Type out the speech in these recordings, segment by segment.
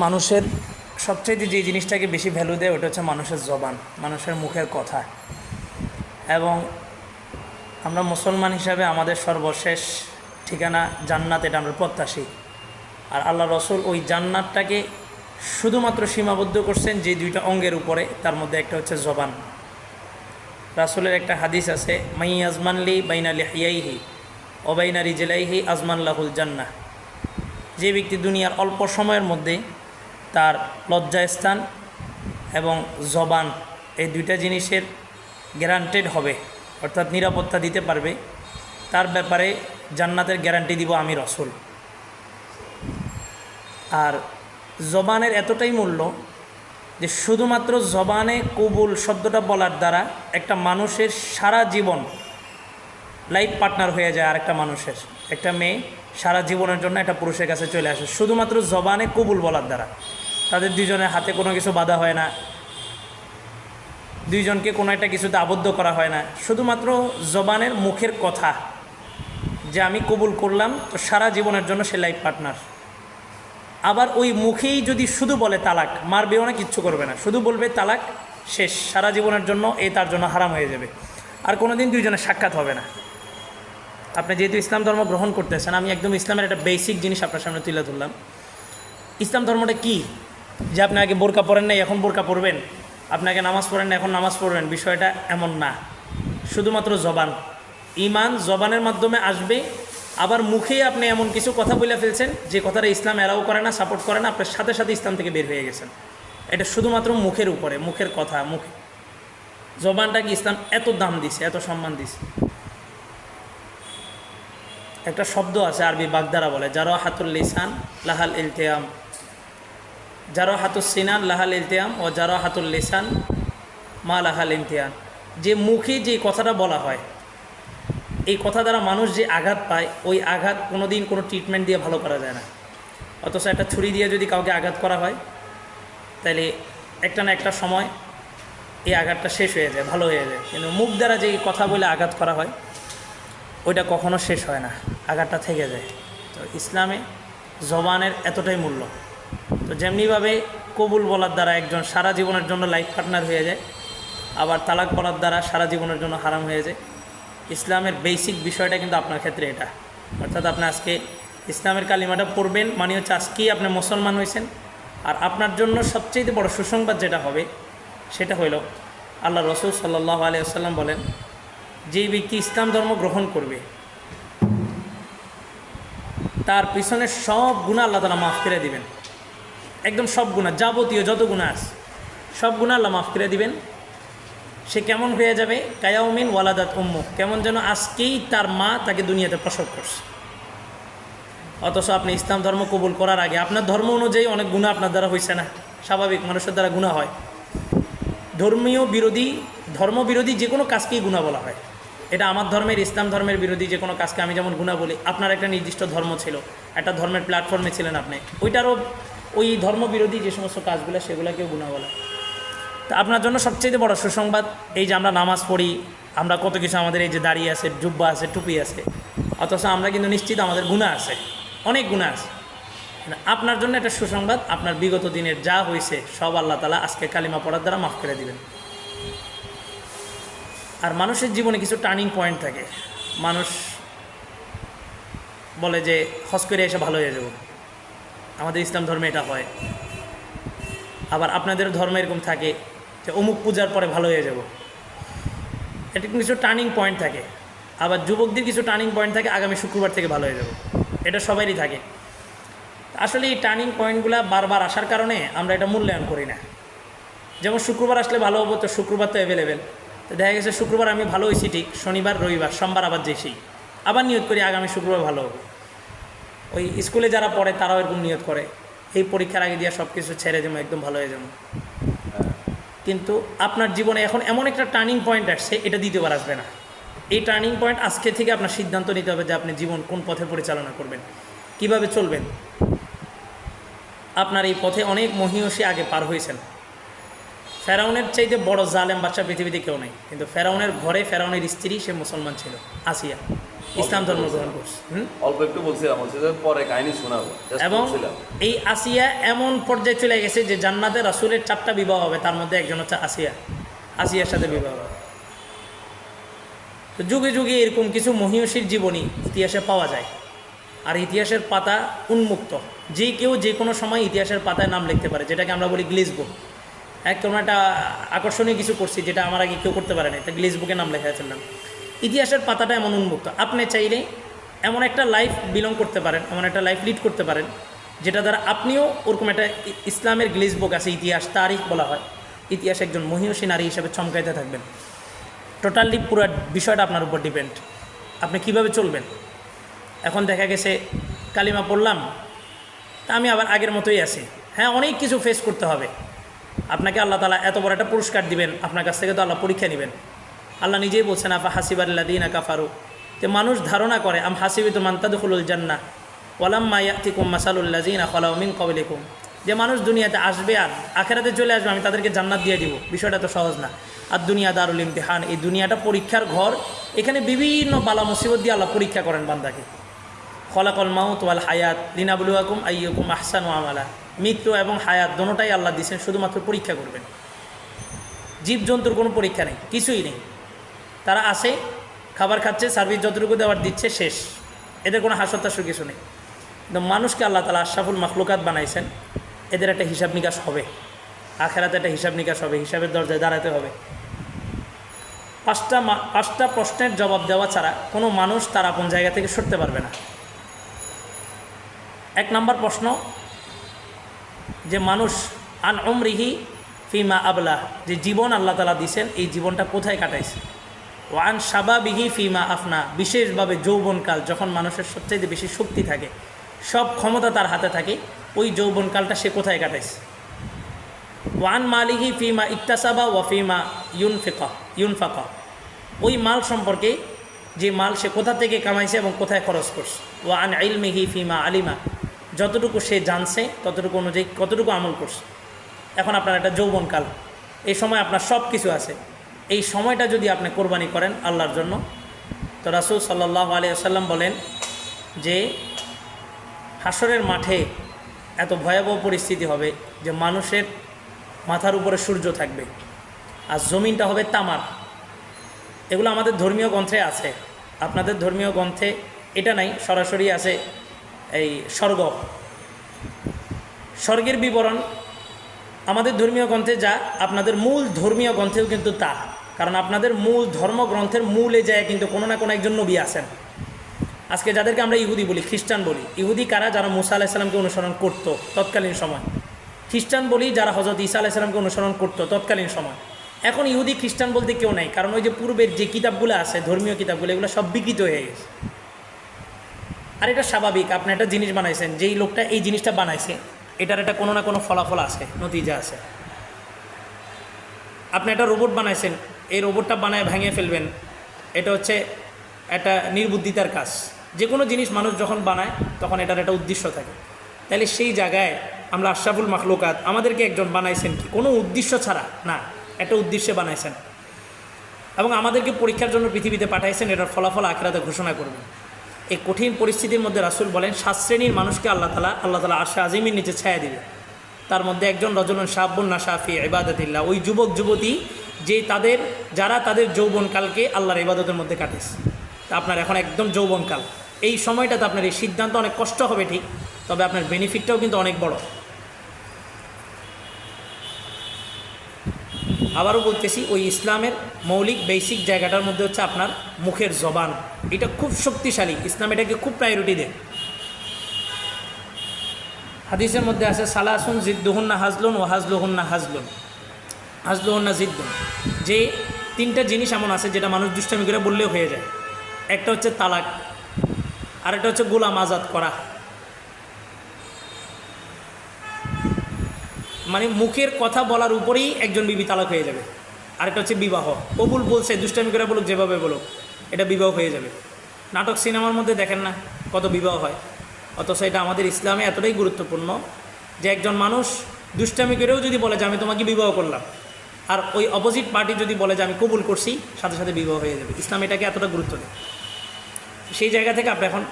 মানুষের সবচেয়ে যে জিনিসটাকে বেশি ভ্যালু দেয়, ওটা হচ্ছে মানুষের জবান, মানুষের মুখের কথা। এবং আমরা মুসলমান হিসাবে আমাদের সর্বশেষ ঠিকানা জান্নাত, এটা আমরা প্রত্যাশী। আর আল্লাহ রসুল ওই জান্নাতটাকে শুধুমাত্র সীমাবদ্ধ করছেন যে দুইটা অঙ্গের উপরে, তার মধ্যে একটা হচ্ছে জবান। রাসুলের একটা হাদিস আছে, মাই আজমানলি বাইনা বাইনা রিজেলাইহি আজমান লাহুল জান্নাহ। যে ব্যক্তি দুনিয়ার অল্প সময়ের মধ্যে তার লজ্জাস্থান এবং জবান এই দুইটা জিনিসের গ্যারান্টেড হবে, অর্থাৎ নিরাপত্তা দিতে পারবে। তার ব্যাপারে জান্নাতের গ্যারান্টি দিব আমি রসুল। আর জবানের এতটাই মূল্য যে শুধুমাত্র জবানে কবুল শব্দটা বলার দ্বারা একটা মানুষের সারা জীবন লাইফ পার্টনার হয়ে যায় আরেকটা মানুষের। একটা মেয়ে সারা জীবনের জন্য একটা পুরুষের কাছে চলে আসে, শুধুমাত্র জবানে কবুল বলার দ্বারা। তাদের দুজনের হাতে কোনো কিছু বাধা হয় না। দুইজনকে কোনো একটা কিছুতে আবদ্ধ করা হয় না। শুধুমাত্র জবানের মুখের কথা যে আমি কবুল করলাম, তো সারা জীবনের জন্য সে লাইফ পার্টনার আবার ওই মুখেই যদি শুধু বলে তালাক, মারবেও না, কিচ্ছু করবে না। শুধু বলবে, তালাক শেষ। সারা জীবনের জন্য এই তার জন্য হারাম হয়ে যাবে। আর কোনোদিন দুইজনের সাক্ষাৎ হবে না। আপনি যেহেতু ইসলাম ধর্ম গ্রহণ করতেছেন, আমি একদম ইসলামের একটা বেসিক জিনিস আপনার সামনে তুলে ধরলাম। ইসলাম ধর্মটা কি? যে আপনি আগে বোরকা পড়েন নাই, এখন বোরকা পড়বেন আপনাকে নামাজ পড়েন না এখন নামাজ পড়বেন। বিষয়টা এমন না। শুধুমাত্র জবান। ইমান জবানের মাধ্যমে আসবে। আবার মুখেই আপনি এমন কিছু কথা বলে ফেলছেন, যে কথাটা ইসলাম এরাও করে না, সাপোর্ট করে না, আপনার সাথে সাথে ইসলাম থেকে বের হয়ে গেছেন। এটা শুধুমাত্র মুখের উপরে, মুখের কথা, মুখে জবানটাকে ইসলাম এত দাম দিছে, এত সম্মান দিছে। একটা শব্দ আছে আরবি বাগদারা বলে যারা হাতুল লিসান লাহাল ইলতেয়াম। যারো হাতুল সিনান লাহাল ইলতেয়াম ও যারো হাতুল লিসান মা লাহাল ইমতিয়ান যে মুখে যে কথাটা বলা হয়, এই কথা দ্বারা মানুষ যে আঘাত পায়, ওই আঘাত কোনো দিন কোনো ট্রিটমেন্ট দিয়ে ভালো করা যায় না। অথচ একটা ছুরি দিয়ে যদি কাউকে আঘাত করা হয় তাহলে একটা না একটা সময় এই আঘাতটা শেষ হয়ে যায়, ভালো হয়ে যায়। কিন্তু মুখ দ্বারা যে কথা বলে আঘাত করা হয়, ওইটা কখনো শেষ হয় না, আঘাতটা থেকে যায়। তো ইসলামে জবানের এতটাই মূল্য। তো যেমনিভাবে কবুল বলার দ্বারা একজন সারা জীবনের জন্য লাইফ পার্টনার হয়ে যায়, আবার তালাক বলার দ্বারা সারা জীবনের জন্য হারাম হয়ে যায়। ইসলামের বেসিক বিষয়টা কিন্তু আপনার ক্ষেত্রে এটা। অর্থাৎ আপনি আজকে ইসলামের কালিমাটা পড়বেন মানে হচ্ছে আজকেই আপনি মুসলমান হয়েছেন, আর আপনার জন্য সবচেয়ে বড় সুসংবাদ যেটা হবে, সেটা হইল, আল্লাহ রসুল সাল্লাহ আলিয়াল্লাম বলেন যেই ব্যক্তি ইসলাম ধর্ম গ্রহণ করবে, তার পিছনে সব গুণা আল্লাহ তালা মাফ করে দিবেন। একদম সব গুণা যাবতীয় যত গুণা আছে, সব গুণা আল্লাহ মাফ করে দিবেন। সে কেমন হয়ে যাবে? কায়াউমিন ওয়ালাদাত উম্মু কেমন যেন আজকেই তার মা তাকে দুনিয়াতে প্রসব করছে। অথচ আপনি ইসলাম ধর্ম কবুল করার আগে, আপনার ধর্ম অনুযায়ী অনেক গুণা আপনার দ্বারা হয়েছে না। স্বাভাবিক, মানুষের দ্বারা গুণা হয়। ধর্মীয় বিরোধী, ধর্ম বিরোধী যে কোনো কাজকেই গুণা বলা হয়। এটা আমার ধর্মের, ইসলাম ধর্মের বিরোধী যে কোনো কাজকে আমি যেমন গুণা বলি, আপনার একটা নির্দিষ্ট ধর্ম ছিল, একটা ধর্মের প্ল্যাটফর্মে ছিলেন আপনি, ওইটারও ওই ধর্মবিরোধী যে সমস্ত কাজগুলো, সেগুলোকেও গুণা বলা। তা আপনার জন্য সবচেয়ে বড় সুসংবাদ, এই যে আমরা নামাজ পড়ি, আমরা কত কিছু আমাদের এই যে দাঁড়িয়ে আছে, জুব্বা আছে, টুপি আছে, অথচ আমরা কিন্তু নিশ্চিত আমাদের গুণা আছে, অনেক গুণা আছে। আপনার জন্য একটা সুসংবাদ, আপনার বিগত দিনের যা হয়েছে সব আল্লাহ তালা আজকে কালিমা পড়ার দ্বারা মাফ করে দিবেন। আর মানুষের জীবনে কিছু টার্নিং পয়েন্ট থাকে। মানুষ বলে যে, হজ করে এসে ভালো হয়ে যাব। আমাদের ইসলাম ধর্মে এটা হয়। আবার আপনাদের ধর্ম এরকম থাকে যে অমুক পূজার পরে ভালো হয়ে যাব। এটা কিছু টার্নিং পয়েন্ট থাকে। আবার যুবকদের কিছু টার্নিং পয়েন্ট থাকে, আগামী শুক্রবার থেকে ভালো হয়ে যাব। এটা সবারই থাকে। আসলে এই টার্নিং পয়েন্টগুলো বারবার আসার কারণে আমরা এটা মূল্যায়ন করি না। যেমন শুক্রবার আসলে ভালো হব, তো শুক্রবার তো অ্যাভেলেবেল তো দেখা গেছে শুক্রবার আমি ভালো হয়েছি ঠিক, শনিবার, রবিবার, সোমবার আবার যেছি আবার নিয়ত করি, আগামী শুক্রবার ভালো হব। ওই স্কুলে যারা পড়ে তারাও এরকম নিয়ত করে, এই পরীক্ষার আগে দিয়ে সব কিছু ছেড়ে দেবো, একদম ভালো হয়ে যাব। কিন্তু আপনার জীবনে এখন এমন একটা টার্নিং পয়েন্ট আসছে, এটা দ্বিতীয়বার আসবে না। এই টার্নিং পয়েন্ট আজকে থেকে আপনার সিদ্ধান্ত নিতে হবে যে আপনি জীবন কোন পথে পরিচালনা করবেন, কীভাবে চলবেন। আপনার এই পথে অনেক মহিষী আগে পার হয়েছেন। ফেরাউনের চাইতে বড় জালেম বাচ্চা পৃথিবীতে কেউ নেই, কিন্তু ফেরাউনের ঘরে ফেরাউনের স্ত্রী সে মুসলমান ছিল, আসিয়া। ইসলাম ধর্ম গ্রহণ করছে। অল্প একটু বলছিলাম বলছি পরে কাহিনী শোনাবো। এবং এই আসিয়া এমন পর্যায়ে চলে গেছে যে জান্নাতে রাসুলের চারটা বিবাহ হবে তার মধ্যে একজন হচ্ছে আসিয়া। আসিয়ার সাথে বিবাহ হবে। তো যুগে যুগে এরকম কিছু মহিষীর জীবনী ইতিহাসে পাওয়া যায়। আর ইতিহাসের পাতা উন্মুক্ত। যে কেউ যে কোনো সময় ইতিহাসের পাতায় নাম লিখতে পারে যেটাকে আমরা বলি গ্লিস বুক এক কোনো একটা আকর্ষণীয় কিছু করছি যেটা আমার আগে কেউ করতে পারেনি তা গ্লিস বুকে নাম লেখা ফেললাম ইতিহাসের পাতাটা এমন উন্মুক্ত। আপনি চাইলে এমন একটা লাইফ বিলং করতে পারেন, এমন একটা লাইফ লিড করতে পারেন, যেটা দ্বারা আপনিও ওরকম একটা ইসলামের গ্লিস বুক আছে, ইতিহাস তারিখ বলা হয়। ইতিহাস একজন মহিষী নারী হিসেবে চমকাইতে থাকবেন। টোটালি পুরো বিষয়টা আপনার উপর ডিপেন্ড আপনি কীভাবে চলবেন? এখন দেখা গেছে, কালিমা পড়লাম, তা আমি আবার আগের মতোই আছি। হ্যাঁ অনেক কিছু ফেস করতে হবে। আপনাকে আল্লাহ তালা এত বড় একটা পুরস্কার দিবেন, আপনার কাছ থেকে তো আল্লাহ পরীক্ষা নেবেন। আল্লাহ নিজেই বলছেন, আফা হাসিবাল্লা দিন কাফারু? যে মানুষ ধারণা করে, আম হাসিবি তো মান্তাদুল জান্না ওয়ালাম মায়াতিকুম মাসালুল্লা জিন আখলাউমিন কবলিকুম যে মানুষ দুনিয়াতে আসবে আর আখেরাতে চলে আসবে, আমি তাদেরকে জান্নাত দিয়ে দিব। বিষয়টা তো সহজ না। আর দুনিয়া দারুল ইমতিহান, এই দুনিয়াটা পরীক্ষার ঘর। এখানে বিভিন্ন বালা মুসিবত দিয়ে আল্লাহ পরীক্ষা করেন বান্দাকে। খলাকল মাউত ওয়াল হায়াত, লিনাবুলুয়াকুম আইয়কুম আহসান আমালা। মৃত্যু এবং হায়াত দোনোটাই আল্লাহ দিচ্ছেন শুধুমাত্র পরীক্ষা করবেন। জীবজন্তুর কোনো পরীক্ষা নেই, কিছুই নেই। তারা আসে, খাবার খাচ্ছে সার্ভিস যতটুকু দেওয়ার দিচ্ছে শেষ। এদের কোনো হাসতাসুর কিছু নেই। কিন্তু মানুষকে আল্লাহ তালা আশরাফুল মাখলুকাত বানাইছেন। এদের একটা হিসাব নিকাশ হবে। আখেরাতে একটা হিসাব নিকাশ হবে। হিসাবের দরজায় দাঁড়াতে হবে। পাঁচটা পাঁচটা প্রশ্নের জবাব দেওয়া ছাড়া কোনো মানুষ তার আপন জায়গা থেকে সরতে পারবে না। এক নম্বর প্রশ্ন, যে মানুষ, আন অমরিহি ফিমা আবলা যে জীবন আল্লাহ তালা দিছেন, এই জীবনটা কোথায় কাটাইছে? ওয়ান সাবাবিহি ফিমা আফনা, বিশেষভাবে যৌবনকাল, যখন মানুষের সবচাইতে বেশি শক্তি থাকে, সব ক্ষমতা তার হাতে থাকে, ওই যৌবনকালটা সে কোথায় কাটাইছে? ওয়ান মালিহি ফিমা ইকতাসাবা ওয়া ফিমা ইউনফিকা, ইউনফাক। ওই মাল সম্পর্কে যে মাল সে কোথা থেকে কামাইছে এবং কোথায় খরচ করছে। ওয়ান ইলমিহি ফিমা আলিমা, যতটুকু সে জানছে, ততটুকু অনুযায়ী কতটুকু আমল করছে। এখন আপনার একটা যৌবনকাল, এই সময় আপনার সব কিছু আছে। এই সময়টা যদি আপনি কোরবানি করেন আল্লাহর জন্য, তো রাসুল সাল্লাহ আলিয়াল্লাম বলেন যে হাসরের মাঠে এত ভয়াবহ পরিস্থিতি হবে যে মানুষের মাথার উপরে সূর্য থাকবে আর জমিনটা হবে তামার। এগুলো আমাদের ধর্মীয় গ্রন্থে আছে। আপনাদের ধর্মীয় গ্রন্থে এটা নাই, সরাসরি আছে এই স্বর্গ। স্বর্গের বিবরণ আমাদের ধর্মীয় গ্রন্থে যা, আপনাদের মূল ধর্মীয় গ্রন্থেও কিন্তু তা। কারণ আপনাদের মূল ধর্মগ্রন্থের মূল মূলে যায় কিন্তু কোনো না কোনো একজন নবী আছেন। আজকে যাদেরকে আমরা ইহুদি বলি, খ্রিস্টান বলি, ইহুদি কারা? যারা মুসা আলাহিসাল্লামকে অনুসরণ করতো তৎকালীন সময়। খ্রিস্টান বলি যারা হজরত ঈসা আলাহিসাল্লামকে অনুসরণ করতো তৎকালীন সময়। এখন ইহুদি, খ্রিস্টান বলতে কেউ নাই, কারণ ওই যে পূর্বের যে কিতাবগুলো আছে, ধর্মীয় কিতাবগুলো, এগুলো সব বিকৃত হয়ে গেছে। আর এটা স্বাভাবিক, আপনি একটা জিনিস বানাইছেন, যেই লোকটা এই জিনিসটা বানাইছে, এটার একটা কোনো না কোনো ফলাফল আছে, নতিজা আছে। আপনি একটা রোবট বানাইছেন এই রোবটটা বানায় ভেঙে ফেলবেন। এটা হচ্ছে একটা নির্বুদ্ধিতার কাজ। যে কোনো জিনিস মানুষ যখন বানায়, তখন এটার একটা উদ্দেশ্য থাকে। তাহলে সেই জায়গায় আমরা আশরাফুল মাখলুকাত আমাদেরকে একজন বানাইছেন কি? কোনো উদ্দেশ্য ছাড়া, না, একটা উদ্দেশ্যে বানাইছেন। এবং আমাদেরকে পরীক্ষার জন্য পৃথিবীতে পাঠাইছেন, এটার ফলাফল আখরাতে ঘোষণা করবেন। এই কঠিন পরিস্থিতির মধ্যে রাসুল বলেন, সাত শ্রেণির মানুষকে আল্লাহ তালা আল্লাহ তালা আশা আজিমের নিচে ছায়া দিবে। তার মধ্যে একজন রজলন শাহাবুল না শাফি ইবাদতিল্লাহ। ওই যুবক যুবতী যে তাদের, যারা তাদের যৌবনকালকে আল্লাহর ইবাদতের মধ্যে কাটেছে তা আপনার এখন একদম যৌবনকাল। এই সময়টাতে আপনার এই সিদ্ধান্ত অনেক কষ্ট হবে ঠিক, তবে আপনার বেনিফিটটাও কিন্তু অনেক বড়। আবারও বলতেছি, ওই ইসলামের মৌলিক বেসিক জায়গাটার মধ্যে হচ্ছে আপনার মুখের জবান। এটা খুব শক্তিশালী। ইসলাম এটাকে খুব প্রায়োরিটি দেয়। হাদিসের মধ্যে আছে, সালাসুন জিদ্দুহুন্না হাজলুন ও হাজলুহুন্না হাজলুন। হাজলুহুন্না জিদ্দুন যে তিনটা জিনিস এমন আছে যেটা মানুষ দুষ্টামি করে বললেও হয়ে যায়। একটা হচ্ছে তালাক, আরেকটা হচ্ছে গোলাম আজাদ করা। মানে মুখের কথা বলার উপরেই একজন বিবি তালাক হয়ে যাবে। আরেকটা হচ্ছে বিবাহ। কবুল বলছে, দুষ্টামি করে বলুক, যেভাবে বলুক, এটা বিবাহ হয়ে যাবে। নাটক সিনেমার মধ্যে দেখেন না কত বিবাহ হয়। অথচ এটা আমাদের ইসলামে এতটাই গুরুত্বপূর্ণ যে একজন মানুষ দুষ্টামি করেও যদি বলে যে আমি তোমাকে বিবাহ করলাম আর ওই অপোজিট পার্টি যদি বলে যে আমি কবুল করছি, সাথে সাথে বিবাহ হয়ে যাবে। ইসলাম এটাকে এতটা গুরুত্ব দেয়। সেই জায়গা থেকে আপনি এখন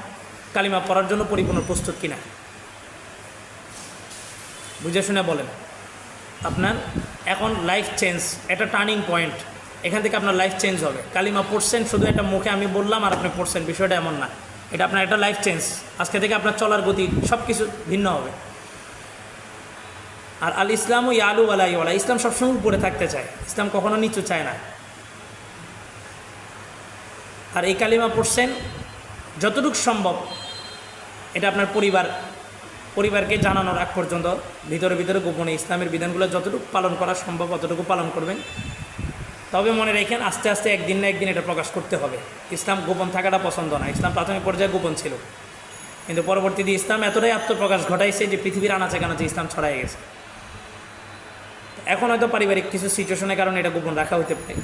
কালিমা পড়ার জন্য পরিপূর্ণ প্রস্তুত কিনা? বুঝে শুনে বলেন। আপনার এখন লাইফ চেঞ্জ একটা টার্নিং পয়েন্ট এখান থেকে আপনার লাইফ চেঞ্জ হবে। কালিমা পড়ছেন, শুধু একটা মুখে আমি বললাম আর আপনি পড়ছেন, বিষয়টা এমন না। এটা আপনার একটা লাইফ চেঞ্জ আজকে থেকে আপনার চলার গতি সব কিছু ভিন্ন হবে। আর আল ইসলামও ইয়ালু আলা ইওয়ালা ইসলাম সবসময় উপরে থাকতে চায়। ইসলাম কখনো নিচু চায় না। আর এই কালিমা পড়ছেন, যতটুকু সম্ভব এটা আপনার পরিবার, পরিবারকে জানানোর আগ পর্যন্ত ভিতরে ভিতরে গোপনে ইসলামের বিধানগুলো যতটুকু পালন করা সম্ভব অতটুকু পালন করবেন। তবে মনে রেখেন, আস্তে আস্তে একদিন না একদিন এটা প্রকাশ করতে হবে। ইসলাম গোপন থাকাটা পছন্দ না। ইসলাম প্রাথমিক পর্যায়ে গোপন ছিল। কিন্তু পরবর্তীতে ইসলাম এতটাই আত্মপ্রকাশ ঘটাইছে যে পৃথিবীর আনাচে কানাচে ইসলাম ছড়াই গেছে। এখন হয়তো পারিবারিক কিছু সিচুয়েশনের কারণে এটা গোপন রাখা হতে পারে।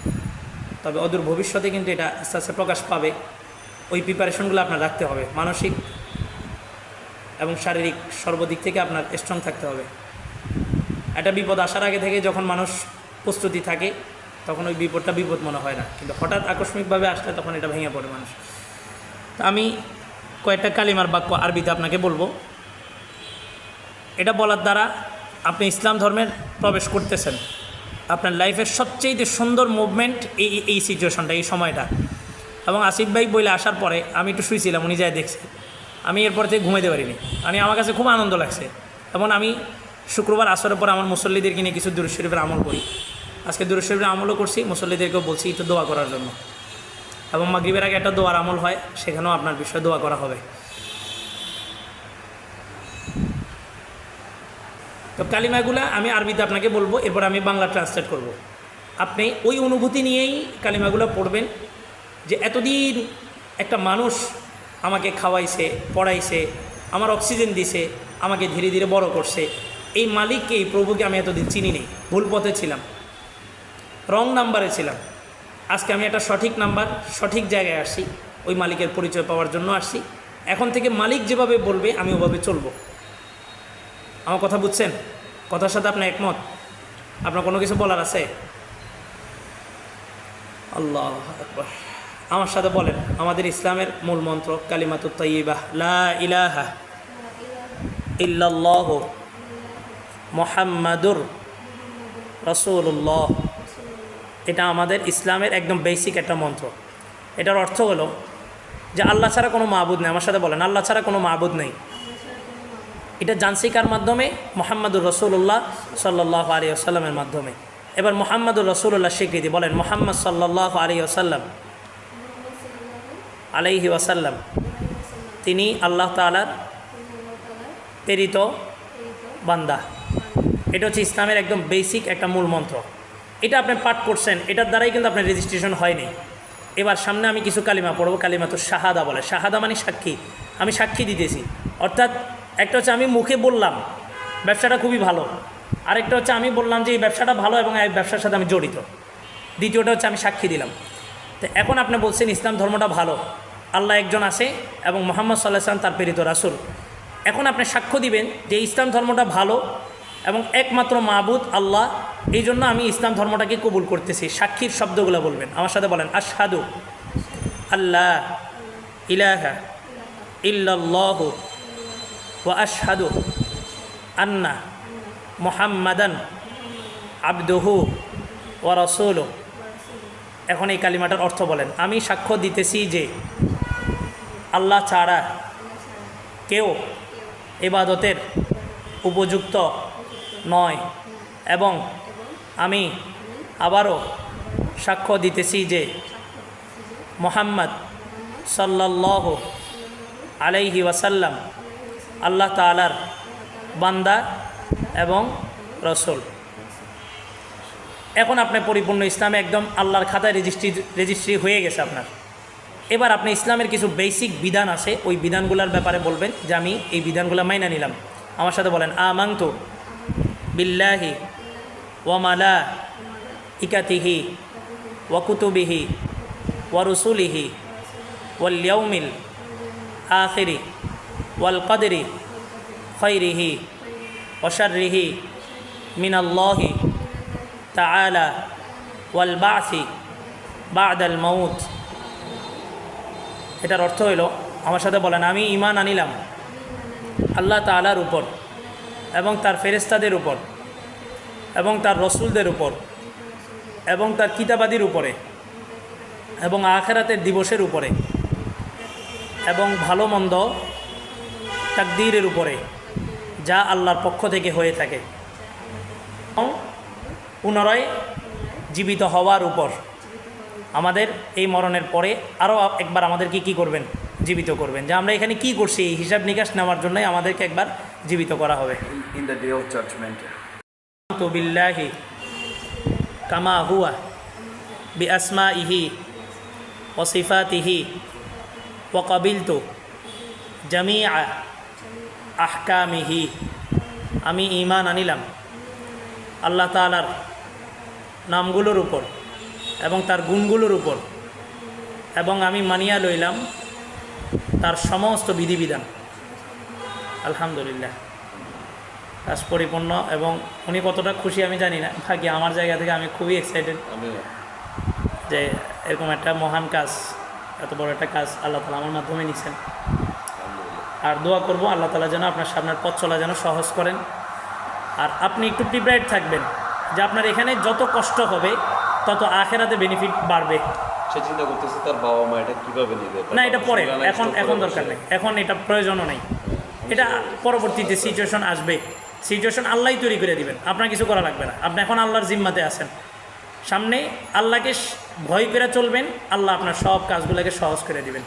তবে অদূর ভবিষ্যতে কিন্তু এটা আস্তে আস্তে প্রকাশ পাবে। ওই প্রিপারেশনগুলো আপনার রাখতে হবে। মানসিক এবং শারীরিক সর্বদিক থেকে আপনার স্ট্রং থাকতে হবে। একটা বিপদ আসার আগে থেকে যখন মানুষ প্রস্তুতি থাকে, তখন ওই বিপদটা বিপদ মনে হয় না। কিন্তু হঠাৎ আকস্মিকভাবে আসলে তখন এটা ভেঙে পড়ে মানুষ। তো আমি কয়েকটা কালিমার বাক্য আরবিতে আপনাকে বলব। এটা বলার দ্বারা আপনি ইসলাম ধর্মের প্রবেশ করতেছেন, আপনার লাইফের সবচেয়ে সুন্দর মুভমেন্ট এই এই সিচুয়েশনটা এই সময়টা। এবং আসিফ ভাই বইলে আসার পরে আমি একটু শুয়েছিলাম উনি যাই দেখছি। আমি এরপর থেকে ঘুমাইতে পারিনি। মানে আমার কাছে খুব আনন্দ লাগছে। এবং আমি শুক্রবার আসরের পর আমার মুসল্লিদের কিনে কিছু দুরুদ শরীফের আমল করি। আজকে দুরুদ শরীফের আমলও করছি, মুসল্লিদেরকেও বলছি, একটু দোয়া করার জন্য। এবং মাগরিবের আগে একটা দোয়ার আমল হয়, সেখানেও আপনার বিষয়ে দোয়া করা হবে। তো কালিমাগুলা আমি আরবিতে আপনাকে বলব, এরপর আমি বাংলা ট্রান্সলেট করব। আপনি ওই অনুভূতি নিয়েই কালিমাগুলো পড়বেন যে এতদিন একটা মানুষ আমাকে খাওয়াইছে, পড়াইছে, আমার অক্সিজেন দিছে, আমাকে ধীরে ধীরে বড় করছে। এই মালিককে, এই প্রভুকে আমি এতদিন চিনি নেই, ভুল পথে ছিলাম। রং নাম্বারে ছিলাম। আজকে আমি একটা সঠিক নাম্বার, সঠিক জায়গায় আসছি ওই মালিকের পরিচয় পাওয়ার জন্য আসছি এখন থেকে মালিক যেভাবে বলবে, আমি ওভাবে চলবো। আমার কথা বুঝছেন? কথার সাথে আপনার একমত? আপনার কোনো কিছু বলার আছে? আল্লাহ আমার সাথে বলেন, আমাদের ইসলামের মূল মন্ত্র কালিমাতুত তাইয়্যিবাহ লা ইলাহা ইল্লাল্লাহ মোহাম্মদুর রসুল্লাহ এটা আমাদের ইসলামের একদম বেসিক একটা মন্ত্র। এটার অর্থ হলো যে আল্লাহ ছাড়া কোনো মাহবুদ নেই। আমার সাথে বলেন, আল্লাহ ছাড়া কোনো মাহবুদ নেই। এটা জানসি কার মাধ্যমে, মোহাম্মদুর রসুল্লাহ সাল্লাহ আলী আসাল্লামের মাধ্যমে। এবার মোহাম্মদুর রসুল্লাহ স্বীকৃতি বলেন, মোহাম্মদ সাল্লাহ আলী আসাল্লাম আলাইহি ওয়াসাল্লাম, তিনি আল্লাহ তালার প্রেরিত বান্দা। এটা হচ্ছে ইসলামের একদম বেসিক একটা মূল মন্ত্র। এটা আপনি পাঠ করছেন, এটার দ্বারাই কিন্তু আপনার রেজিস্ট্রেশন হয়নি। এবার সামনে আমি কিছু কালিমা পড়ব কালিমা তো শাহাদা বলে। শাহাদা মানে সাক্ষী। আমি সাক্ষী দিতেছি। অর্থাৎ একটা হচ্ছে আমি মুখে বললাম, ব্যবসাটা খুবই ভালো। আরেকটা হচ্ছে আমি বললাম যে এই ব্যবসাটা ভালো এবং এই ব্যবসার সাথে আমি জড়িত। দ্বিতীয়টা হচ্ছে আমি সাক্ষী দিলাম। তো এখন আপনি বলছেন ইসলাম ধর্মটা ভালো, আল্লাহ একজন আছে এবং মোহাম্মদ সাল্লাহ সাল্লাম তার প্রেরিত রাসুল। এখন আপনি সাক্ষ্য দিবেন যে ইসলাম ধর্মটা ভালো এবং একমাত্র মাহবুদ আল্লাহ, এই জন্য আমি ইসলাম ধর্মটাকে কবুল করতেছি। সাক্ষীর শব্দগুলো বলবেন। আমার সাথে বলেন, আশহাদু আল্লাহ ইলাহা ইল্লাল্লাহ ওয়া আশহাদু আন্না মোহাম্মাদান আবদুহু ওয়া রসুলু এখন এই কালিমাটার অর্থ বলেন, আমি সাক্ষ্য দিতেছি যে আল্লাহ ছাড়া কেউ এবাদতের উপযুক্ত নয় এবং আমি আবারও সাক্ষ্য দিতেছি যে মোহাম্মদ সাল্লাহ আলাইহি ওয়াসাল্লাম আল্লাহ তালার বান্দা এবং রসুল। এখন আপনি পরিপূর্ণ ইসলামে একদম আল্লাহর খাতায় রেজিস্ট্রি রেজিস্ট্রি হয়ে গেছে আপনার। এবার আপনি ইসলামের কিছু বেসিক বিধান আছে, ওই বিধানগুলোর ব্যাপারে বলবেন যে আমি এই বিধানগুলো মাইনা নিলাম। আমার সাথে বলেন আ আমাংতু বিল্লাহি ওয়ামালা ইকাতিহি ওয়াকুতুবিহি ওয়ারুসুলিহি ওয়াল্লিয়মিল আখিরি ওয়াল কদরি খৈরিহি ওশারিহি মিনাল্লাহি তালা ওয়াল বাসি বাদাল মৌত এটার অর্থ হইল, আমার সাথে বলেন, আমি ইমান আনিলাম আল্লাহ তালার উপর এবং তার ফেরেস্তাদের উপর এবং তার রসুলদের উপর এবং তার কিতাবাদির উপরে এবং আখেরাতের দিবসের উপরে এবং ভালো মন্দ তাকদীরের উপরে যা আল্লাহর পক্ষ থেকে হয়ে থাকে। পুনরায় জীবিত হওয়ার উপর। আমাদের এই মরণের পরে আরও একবার আমাদেরকে কি করবেন? জীবিত করবেন। যে আমরা এখানে কি করছি? এই হিসাব নিকাশ নেওয়ার জন্যই আমাদেরকে একবার জীবিত করা হবে. তো বিল্লাহি কামা হুয়া বি আসমা ইহি ওসিফাতিহি ওয়াকাবিলতু জামিআ। আহকামিহি। আমি ইমান আনিলাম আল্লাহ তাআলার নামগুলোর উপর এবং তার গুণগুলোর উপর এবং আমি মানিয়া লইলাম তার সমস্ত বিধিবিধান। আলহামদুলিল্লাহ। কাজ পরিপূর্ণ এবং উনি কতটা খুশি আমি জানি না। ভাগ্য আমার জায়গা থেকে আমি খুবই এক্সাইটেড যে এরকম একটা মহান কাজ এত বড় একটা কাজ আল্লাহ তালা আমার মাধ্যমে নিচ্ছেন আর দোয়া করব আল্লাহ তালা যেন আপনার সামনের পথ চলা যেন সহজ করেন। আর আপনি একটু প্রিপারেড থাকবেন যে আপনার এখানে যত কষ্ট হবে তত আখেরাতে বেনিফিট বাড়বে। সে চিন্তা করতেছে তার বাবা মা এটা কীভাবে নেবে? না এটা পরে। এখন এখন দরকার নেই। এখন এটা প্রয়োজনও নেই। এটা পরবর্তীতে সিচুয়েশন আসবে। সিচুয়েশন আল্লাহই তৈরি করে দিবেন। আপনার কিছু করা লাগবে না। আপনি এখন আল্লাহর জিম্মাতে আছেন। সামনে আল্লাহকে ভয় করে চলবেন। আল্লাহ আপনার সব কাজগুলোকে সহজ করে দিবেন।